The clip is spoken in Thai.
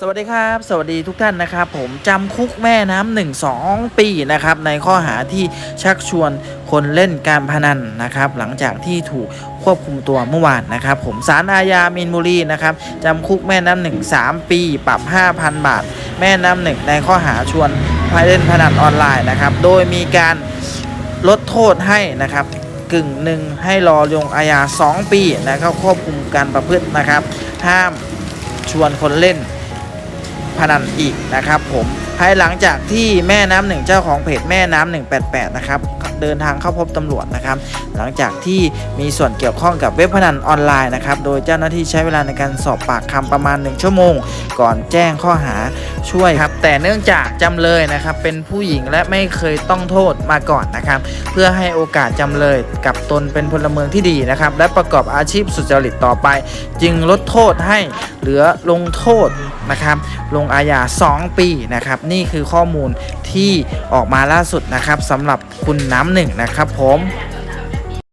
สวัสดีครับ สวัสดีทุกท่านนะครับ ผมจำคุกแม่น้ำหนึ่งสองปีนะครับ ในข้อหาที่ชักชวนคนเล่นการพนันนะครับ หลังจากที่ถูกควบคุมตัวเมื่อวานนะครับ ผมสารอาญามีนบุรีนะครับจำคุกแม่น้ำหนึ่งสามปี ปรับ 5,000 บาท แม่น้ำหนึ่งในข้อหาชวนไปเล่นพนันออนไลน์นะครับ โดยมีการลดโทษให้นะครับกึ่งหนึ่งให้รอลงอาญา2 ปีนะครับควบคุมการประพฤตินะครับ ห้ามชวนคนเล่น พนันอีกนะครับผมภายหลังจากที่แม่น้ำหนึ่งเจ้าของเพจแม่น้ำ188 นะครับเดินทางเข้าพบตำรวจนะครับ หลังจากที่มีส่วนเกี่ยวข้องกับเว็บพนันออนไลน์นะครับ โดยเจ้าหน้าที่ใช้เวลาในการสอบปากคำประมาณ 1 ชั่วโมง ก่อนแจ้งข้อหาช่วยครับ แต่เนื่องจากจำเลยนะครับ เป็นผู้หญิงและไม่เคยต้องโทษมาก่อนนะครับ เพื่อให้โอกาสจำเลยกับตนเป็นพลเมืองที่ดีนะครับ และประกอบอาชีพสุจริตต่อไป จึงลดโทษให้เหลือลงโทษ นะครับลงอาญา 2 ปีนะครับนี่คือข้อมูลที่ออกมาล่าสุดนะครับสำหรับคุณน้ำหนึ่งนะครับผม